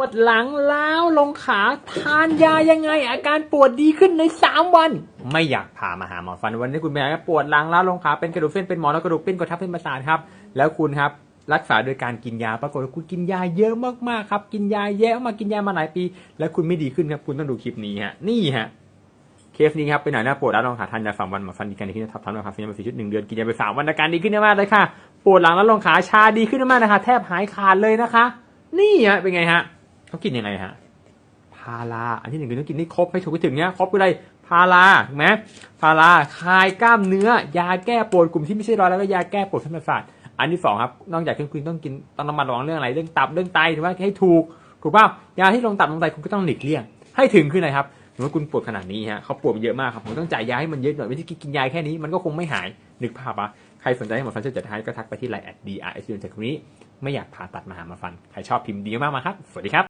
ปวดหลังล้าวลงขาทานยายังไง อาการปวดดีขึ้นใน 3 วัน ไม่อยากพามาหาหมอฟันวันนี้คุณเป็นอะไรครับปวดหลังล้าวลงขาเป็นกระดูกเส้นเป็นหมอนรองกระดูกเปิ้นกดทับเส้นประสาทครับ แล้วคุณครับรักษาโดยการกินยาปรากฏว่าคุณกินยาเยอะมากๆครับ กินยาเยอะมากกินยามาหลายปี แล้วคุณไม่ดีขึ้นครับคุณต้องดูคลิปนี้ฮะนี่ฮะเคสนี้ครับเป็นหน่อยหน้าปวดแล้วลองขาทานยาสามวันหมอฟันดีกันดีขึ้นทับทับนะครับฟินมาสี่ชุดหนึ่งเดือนกินยาไปสามวันอาการดีขึ้นมากเลยค่ะ ปวดหลังแล้วลงขาชาดีขึ้นมากนะคะ แทบหายขาดเลยนะคะ นี่ฮะเป็นไงฮะ เขากินยังไงฮะพาราอันที่หนึ่งคือต้องกินให้ครบให้ถูกไปถึงเนี้ยครบไปเลยพาราถูกไหมพาราคลายกล้ามเนื้อ ยาแก้ปวดกลุ่มที่ไม่ใช่รอยแล้วก็ยาแก้ปวดเส้นประสาทอันที่สองครับนอกจากคุณต้องกินต้องระมัดระวังเรื่องอะไรเรื่องตับเรื่องไตถูกไหมให้ถูกถูกป่ะยาที่ลงตับลงไตคุณก็ต้องหลีกเลี่ยง ให้ถึงขึ้นเลยครับสมมติคุณปวดขนาดนี้ฮะเขาปวดเยอะมากครับผมต้องจ่ายยาให้มันเยอะหน่อยไม่ใช่กินยาแค่นี้มันก็คงไม่หายนึกภาพปะใครสนใจให้หมอฟันช่วยจัดให้ก็ทักไปที่ไลน์แอดดีอาร์เอสยูนจากนี้ ไม่อยากผ่าตัดมาหามาฟันใครชอบพิมพ์ดีมากมาครับสวัสดีครับ